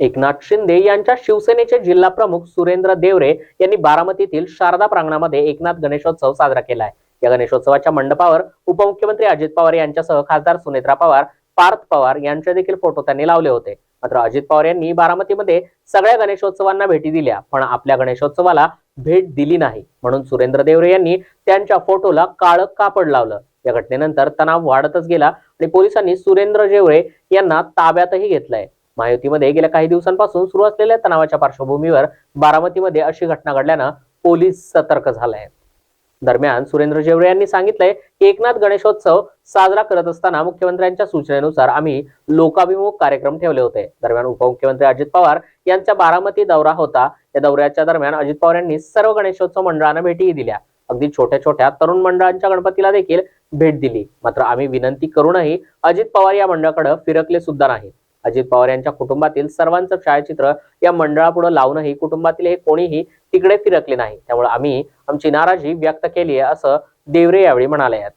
एकनाथ शिंदे यांच्या शिवसेनेचे जिल्हा प्रमुख सुरेंद्र देवरे यांनी बारामतीतील शारदा प्रांगणामध्ये एकनाथ गणेशोत्सव साजरा केला आहे या गणेशोत्सवाच्या मंडपावर उपमुख्यमंत्री अजित पवार यांच्यासह खासदार सुनेत्रा पवार पार्थ पवार यांचे देखील फोटो त्यांनी लावले होते. मात्र अजित पवार यांनी बारामतीमध्ये सगळ्या गणेशोत्सवांना भेटी दिल्या पण आपल्या गणेशोत्सवाला भेट दिली नाही. म्हणून सुरेंद्र देवरे यांनी त्यांच्या फोटोला काळं कापड लावलं. या घटनेनंतर तणाव वाढतच गेला आणि पोलिसांनी सुरेंद्र देवरे यांना ताब्यातही घेतलंय. महायुतीमध्ये गेल्या काही दिवसांपासून सुरू असलेल्या तणावाच्या पार्श्वभूमीवर बारामतीमध्ये अशी घटना घडल्यानं पोलीस सतर्क झालाय. दरम्यान सुरेंद्र जेवरे यांनी सांगितलंय की एकनाथ गणेशोत्सव साजरा करत असताना मुख्यमंत्र्यांच्या सूचनेनुसार आम्ही लोकाभिमुख कार्यक्रम ठेवले होते. दरम्यान उपमुख्यमंत्री अजित पवार यांचा बारामती दौरा होता. या दौऱ्याच्या दरम्यान अजित पवार यांनी सर्व गणेशोत्सव मंडळांना भेटीही दिल्या. अगदी छोट्या छोट्या तरुण मंडळांच्या गणपतीला देखील भेट दिली. मात्र आम्ही विनंती करूनही अजित पवार या मंडळाकडे फिरकले सुद्धा नाही. अजित पवार यांच्या कुटुंबातील सर्वांचं छायाचित्र या मंडळापुढे लावूनही कुटुंबातील हे कोणीही तिकडे फिरकले नाही. त्यामुळे आम्ही आमची नाराजी व्यक्त केली आहे असं देवरे यावेळी म्हणाले आहेत.